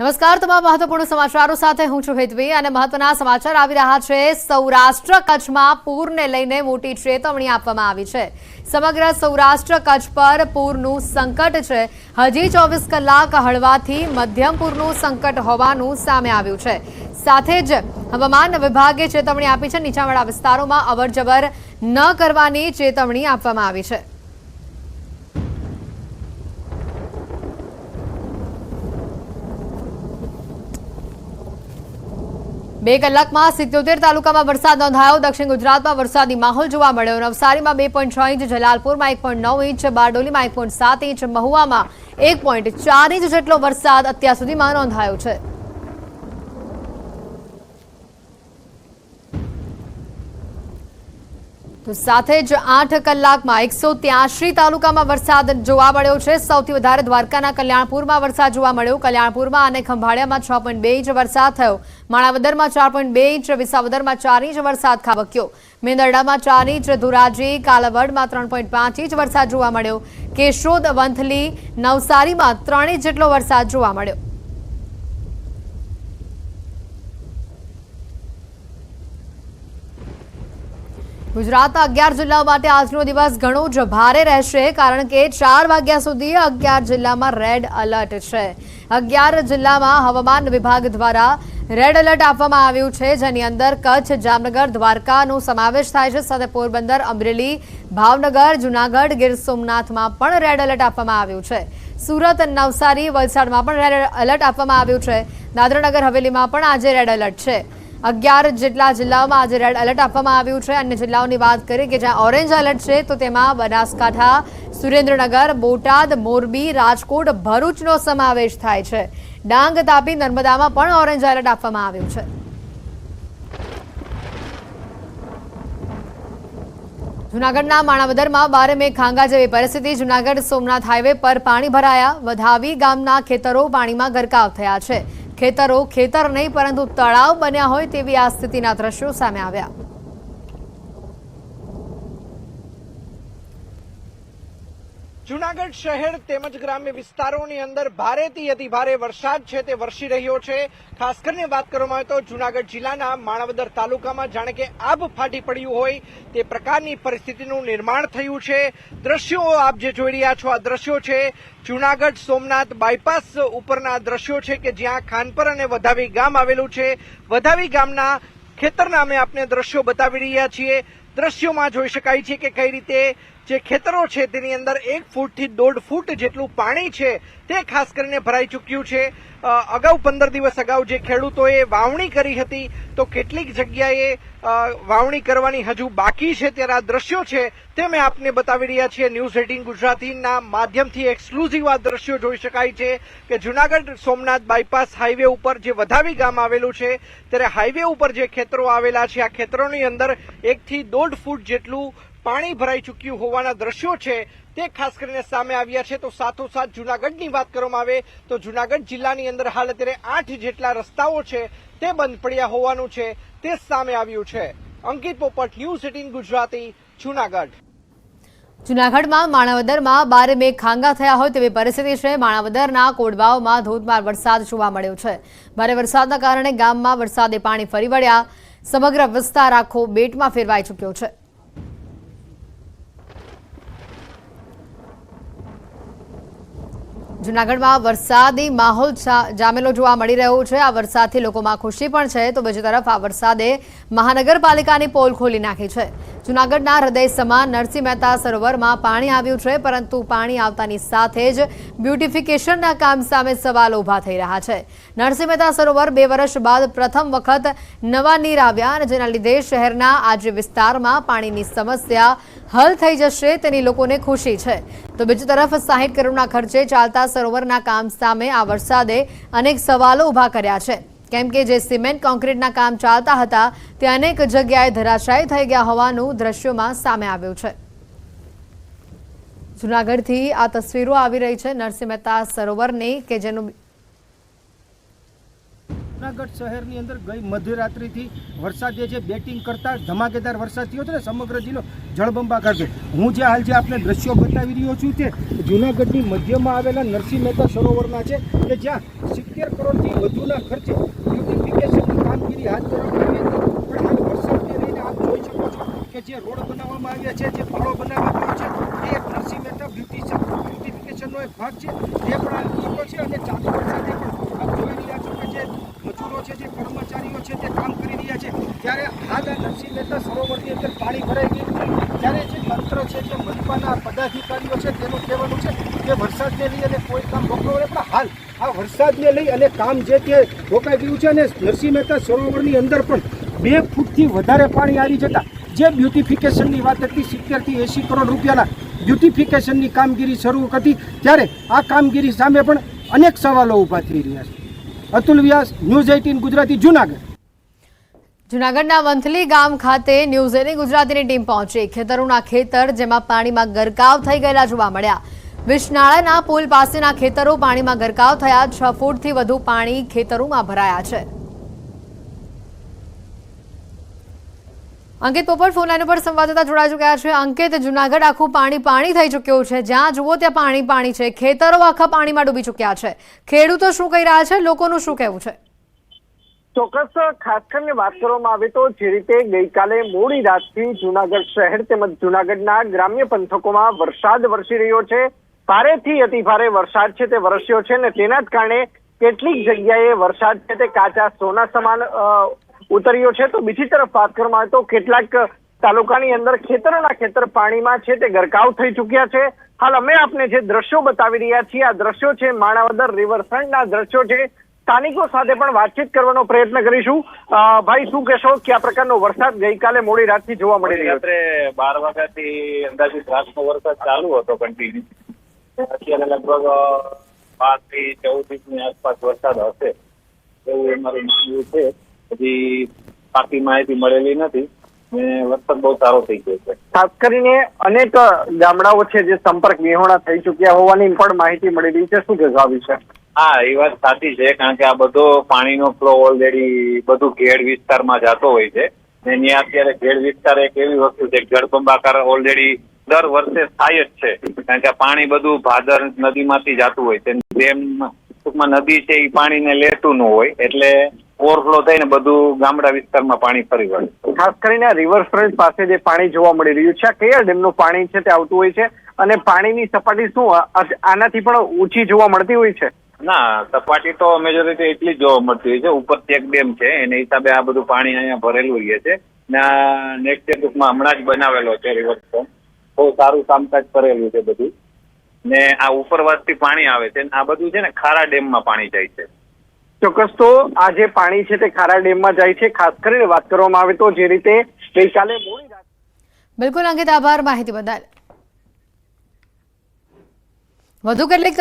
નમસ્કાર, તમામ મહત્વપૂર્ણ સમાચારો સાથે હું છું હેતવી અને મહત્વના સમાચાર આવી રહ્યા છે. સૌરાષ્ટ્ર કચ્છમાં પૂરને લઈને મોટી ચેતવણી આપવામાં આવી છે. સમગ્ર સૌરાષ્ટ્ર કચ્છ પર પૂરનું સંકટ છે. હજી ચોવીસ કલાક હળવાથી મધ્યમ પૂરનું સંકટ હોવાનું સામે આવ્યું છે. સાથે જ હવામાન વિભાગે ચેતવણી આપી છે. નીચાણવાળા વિસ્તારોમાં અવરજવર ન કરવાની ચેતવણી આપવામાં આવી છે. બે કલાકમાં સિત્યોતેર તાલુકામાં વરસાદ નોંધાયો. દક્ષિણ ગુજરાતમાં વરસાદી માહોલ જોવા મળ્યો. નવસારીમાં બે પોઈન્ટ છ ઇંચ, જલાલપુરમાં એક પોઈન્ટ નવ ઇંચ, બારડોલીમાં એક પોઈન્ટ સાત ઇંચ, મહુવામાં એક પોઈન્ટ ચાર ઇંચ જેટલો વરસાદ અત્યાર સુધીમાં નોંધાયો છે. સાથે જ આઠ કલાકમાં એકસો ત્યાસી તાલુકામાં વરસાદ જોવા મળ્યો છે. સૌથી વધારે દ્વારકાના કલ્યાણપુરમાં વરસાદ જોવા મળ્યો. કલ્યાણપુરમાં અને ખંભાળિયામાં છ પોઈન્ટ બે ઇંચ વરસાદ થયો. માણાવદરમાં ચાર પોઈન્ટ બે ઇંચ, વિસાવદરમાં ચાર ઇંચ વરસાદ ખાબક્યો. મેંદરડામાં ચાર ઇંચ, ધોરાજી, કાલાવડમાં ત્રણ પોઈન્ટ પાંચ ઇંચ વરસાદ જોવા મળ્યો. કેશોદ, વંથલી, નવસારીમાં ત્રણ ઇંચ જેટલો વરસાદ જોવા મળ્યો. ગુજરાતના અગિયાર જિલ્લાઓ માટે આજનો દિવસ ઘણો જ ભારે રહેશે, કારણ કે ચાર વાગ્યા સુધી અગિયાર જિલ્લામાં રેડ એલર્ટ છે. અગિયાર જિલ્લામાં હવામાન વિભાગ દ્વારા રેડ એલર્ટ આપવામાં આવ્યું છે, જેની અંદર કચ્છ, જામનગર, દ્વારકાનો સમાવેશ થાય છે, સાથે પોરબંદર, અમરેલી, ભાવનગર, જુનાગઢ, ગીર સોમનાથમાં પણ રેડ એલર્ટ આપવામાં આવ્યું છે. સુરત, નવસારી, વલસાડમાં પણ રેડ એલર્ટ આપવામાં આવ્યું છે. દાદરાનગર, હવેલીમાં પણ આજે રેડ એલર્ટ છે. અગિયાર જેટલા જિલ્લાઓમાં આજે રેડ એલર્ટ આપવામાં આવ્યું છે. અન્ય જિલ્લાઓની વાત કરીએ કે જ્યાં ઓરેન્જ એલર્ટ છે, તો તેમાં બનાસકાંઠા, સુરેન્દ્રનગર, બોટાદ, મોરબી, રાજકોટ, ભરૂચનો સમાવેશ થાય છે. ડાંગ, તાપી, નર્મદામાં પણ ઓરેન્જ એલર્ટ આપવામાં આવ્યું છે. જૂનાગઢના માણાવદરમાં બારે મે ખાંગા જેવી પરિસ્થિતિ. જૂનાગઢ સોમનાથ હાઈવે પર પાણી ભરાયા. વધાવી ગામના ખેતરો પાણીમાં ગરકાવ થયા છે. ખેતરો ખેતર નહીં પરંતુ તળાવ બન્યા હોય તેવી આ સ્થિતિના દ્રશ્યો સામે આવ્યા. જુનાગઢ શહેર તેમજ ગ્રામ્ય વિસ્તારોની અંદર ભારેથી અતિ ભારે વરસાદ છે, તે વરસી રહ્યો છે. ખાસ કરીને વાત કરવામાં આવે તો જુનાગઢ જિલ્લાના માણાવદર તાલુકામાં જાણે કે આબ ફાટી પડ્યું હોય તે પ્રકારની પરિસ્થિતિનું નિર્માણ થયું છે. દ્રશ્યો આપ જે જોઈ રહ્યા છો, આ દ્રશ્યો છે જુનાગઢ સોમનાથ બાયપાસ ઉપરના દ્રશ્યો છે કે જ્યાં ખાનપર અને વધાવી ગામ આવેલું છે. વધાવી ગામના ખેતરના અમે આપને દ્રશ્યો બતાવી રહ્યા છીએ. દ્રશ્યોમાં જોઈ શકાય છે કે કઈ રીતે જે ખેતરો છે તેની અંદર એક ફૂટથી દોઢ ફૂટ જેટલું પાણી છે તે ખાસ કરીને ભરાઈ ચૂક્યું છે. અગાઉ પંદર દિવસ અગાઉ જે ખેડૂતોએ વાવણી કરી હતી, તો કેટલીક જગ્યાએ વાવણી કરવાની હજુ બાકી છે ત્યારે આ દ્રશ્યો છે તે મેં આપને બતાવી રહ્યા છીએ. ન્યૂઝ એટીન ગુજરાતીના માધ્યમથી એક્સક્લુઝિવ આ દ્રશ્યો જોઈ શકાય છે કે જુનાગઢ સોમનાથ બાયપાસ હાઈવે ઉપર જે વધાવી ગામ આવેલું છે, ત્યારે હાઈવે ઉપર જે ખેતરો આવેલા છે, આ ખેતરોની અંદર એકથી દોઢ ફૂટ જેટલું પાણી ભરાઈ ચૂક્યું હોવાના દ્રશ્યો છે, તે ખાસ કરીને સામે આવ્યા છે. તો સાથોસાથ જુનાગઢની વાત કરવામાં આવે તો જુનાગઢ જિલ્લાની અંદર હાલ અત્યારે આઠ જેટલા રસ્તાઓ છે, તે બંધ પડ્યા હોવાનું છે, તે સામે આવ્યું છે. અંકિત પોપટ, ન્યૂઝ એટીન ગુજરાતી, જુનાગઢ. જૂનાગઢમાં માણાવદરમાં બારે મેઘ ખાંગા થયા હોય તેવી પરિસ્થિતિ છે. માણાવદરના કોડવાઓમાં ધોધમાર વરસાદ જોવા મળ્યો છે. ભારે વરસાદના કારણે ગામમાં વરસાદે પાણી ફરી વળ્યા. સમગ્ર વિસ્તાર આખો બેટમાં ફેરવાઈ ચૂક્યો છે. જૂનાગઢમાં વરસાદી માહોલ જામેલો જોવા મળી રહ્યો છે. આ વરસાદથી લોકોમાં ખુશી પણ છે. તો બીજી તરફ આ વરસાદે મહાનગરપાલિકાની પોલ ખોલી નાખી છે. જૂનાગઢના હૃદય સમાન નરસિંહ મહેતા સરોવરમાં પાણી આવ્યું છે, પરંતુ પાણી આવતાની સાથે જ બ્યુટિફિકેશનના કામ સામે સવાલો ઊભા થઈ રહ્યા છે. નરસિંહ મહેતા સરોવર બે વર્ષ બાદ પ્રથમ વખત નવા નીર આવ્યા અને જેના લીધે શહેરના આજે વિસ્તારમાં પાણીની સમસ્યા હલ થઈ જશે તેની લોકોને ખુશી છે. તો બીજી તરફ સાહીઠ કરોડના ખર્ચે ચાલતા સરોવરના કામ સામે આ વરસાદે અનેક સવાલો ઊભા કર્યા છે. કેમ કે જે સિમેન્ટ કોન્ક્રીટના કામ ચાલતા હતા તે અનેક જગ્યાએ ધરાશાયી થઈ ગયા હોવાનું દ્રશ્યોમાં સામે આવ્યું છે. જુનાગઢથી આ તસવીરો આવી રહી છે. નરસિંહ મહેતા સરોવરની કે જેનું જુનાગઢ શહેરની અંદર ગઈ મધ્યરાત્રિથી વરસાદ જે છે, બેટિંગ કરતા ધમાકેદાર વરસાદ થયો છે ને, સમગ્ર જિલ્લો જળબંબાકાર છે હું જે હાલ જે આપને દ્રશ્યો બતાવી રહ્યો છું તે જુનાગઢની મધ્યમાં આવેલા નરસિંહ મહેતા સરોવરના છે કે જ્યાં સિત્તેર કરોડથી વધુના ખર્ચે બ્યુટિફિકેશનની કામગીરી હાથ ધરવામાં આવી હતી. વરસાદને લઈને આપ જોઈ શકો છો કે જે રોડ બનાવવામાં આવ્યા છે, જે પાળો બનાવવામાં આવ્યો છે, તે નરસિંહ મહેતા બ્યુટિશન બ્યુટિફિકેશનનો એક ભાગ છે. તે પણ આ છે અને ચાલુ વરસાદે પણ આપ જોઈ રહ્યા છો કે જે મજૂરો છે જે કર્મચારીઓ છે તે કામ કરી ત્યારે હાલ નરસિંહ મહેતા સરોવરની અંદર પાણી ભરાઈ ગયું. ત્યારે જે તંત્ર છે, જે મનપાના પદાધિકારીઓ છે, તેનું કહેવાનું છે કે વરસાદને લઈ અને કોઈ કામ રોકડો પણ હાલ આ વરસાદને લઈ અને કામ જે તે રોકાઈ ગયું છે અને નરસિંહ મહેતા સરોવરની અંદર પણ બે ફૂટથી વધારે પાણી આવી જતા. જે બ્યુટિફિકેશનની વાત હતી, સિત્તેરથી એંસી કરોડ રૂપિયાના બ્યુટિફિકેશનની કામગીરી શરૂ હતી ત્યારે આ કામગીરી સામે પણ અનેક સવાલો ઊભા થઈ રહ્યા છે. Atul Vyas, news eighteen, Gujarati, Junagadh. જૂનાગઢના વંથલી ગામ ખાતે ન્યૂઝ ગુજરાતીની ટીમ પહોંચી. ખેતરોના ખેતર જેમાં પાણીમાં ગરકાવ થઈ ગયેલા જોવા મળ્યા. વિશનાળાના પુલ પાસેના ખેતરો પાણીમાં ગરકાવ થયા. છ ફૂટથી વધુ પાણી ખેતરોમાં ભરાયા છે. અંકિત પોપટ ફોન લાઈન ઉપર સંવાદદાતા જોડાઈ ચૂક્યા છે. અંકિત, જૂનાગઢ આખું પાણી પાણી થઈ ચૂક્યું છે. જ્યાં જુઓ ત્યાં પાણી પાણી છે. ખેતરો આખા પાણીમાં ડૂબી ચૂક્યા છે. ખેડૂતો શું કહી રહ્યા છે? લોકોનું શું કહેવું છે? ચોક્કસ, ખાસ કરીને વાત કરવામાં આવે તો જે રીતે ગઈકાલે મોડી રાતથી જુનાગઢ શહેર તેમજ જુનાગઢના ગ્રામ્ય પંથકોમાં વરસાદ વરસી રહ્યો છે. ભારેથી અતિ ભારે વરસાદ છે તે વરસ્યો છે અને તેના જ કારણે કેટલીક જગ્યાએ વરસાદ છે તે કાચા સોના સમાન ઉતર્યો છે. તો બીજી તરફ વાત કરવામાં આવે તો કેટલાક તાલુકાની અંદર ખેતરોના ખેતર પાણીમાં છે તે ગરકાવ થઈ ચુક્યા છે. હાલ અમે આપને જે દ્રશ્યો બતાવી રહ્યા છીએ, આ દ્રશ્યો છે માણાવદર રિવરફ્રન્ટના દ્રશ્યો છે. સ્થાનિકો સાથે પણ વાતચીત કરવાનો પ્રયત્ન કરીશું. ભાઈ શું કહેશો કયા પ્રકારનો વરસાદ ગઈકાલે મોડી રાતથી જોવા મળી રહ્યો છે? રાત્રે બાર વાગ્યાથી અંદાજિત રાતનો વરસાદ ચાલુ હતો કન્ટિન્યુ અત્યારે લગભગ બારથી ચૌદ ઇંચની આસપાસ વરસાદ હશે. એવું અમારું માનવું છે. હજી પાકી માહિતી મળેલી નથી. ને વરસાદ બહુ સારો થઈ ગયો છે. ખાસ કરીને અનેક ગામડાઓ છે જે સંપર્ક વિહોણા થઈ ચુક્યા હોવાની પણ માહિતી મળી રહી છે. શું કહેવા વિશે? હા, એ વાત સાચી છે, કારણ કે આ બધો પાણીનો ફ્લો ઓલરેડી બધું ઘેડ વિસ્તારમાં જતો હોય છે. ને ત્યાં અત્યારે ઘેડ વિસ્તાર એક એવી વસ્તુ છે જળબંબાકાર ઓલરેડી દર વર્ષે થાય જ છે. કારણ કે પાણી બધું ભાદર નદીમાંથી જતું હોય છે. જેમ ટૂંકમાં નદી છે એ પાણીને લેતું ન હોય, એટલે ઓવરફ્લો થઈને બધું ગામડા વિસ્તારમાં પાણી ફરી વળે. ખાસ કરીને આ રિવરફ્રન્ટ પાસે જે પાણી જોવા મળી રહ્યું છે, આ કયા ડેમનું પાણી છે તે આવતું હોય છે. અને પાણીની સપાટી શું આનાથી પણ ઊંચી જોવા મળતી હોય છે. ના સપાટી તો મેજોરિટી એટલી જોવા મળતી હોય છે. ઉપર ચેક ડેમ છે એને હિસાબે આ બધું પાણી અહીંયા ભરેલું રહે છે. ને આ નેક્સ્ટ ટૂંકમાં હમણાં જ બનાવેલો છે રિવરફ્રન્ટ બહુ સારું કામકાજ કરેલું છે બધું. ને આ ઉપરવાસથી પાણી આવે છે. આ બધું છે ને ખારા ડેમમાં પાણી જાય છે. ચોક્કસ તો આ જે પાણી છે તે ખારા ડેમમાં જાય છે. ખાસ કરીને વાત કરવામાં આવે તો જે રીતે ગઈકાલે બિલકુલ અંકિત આભાર માહિતી બદલ. વધુ કેટલીક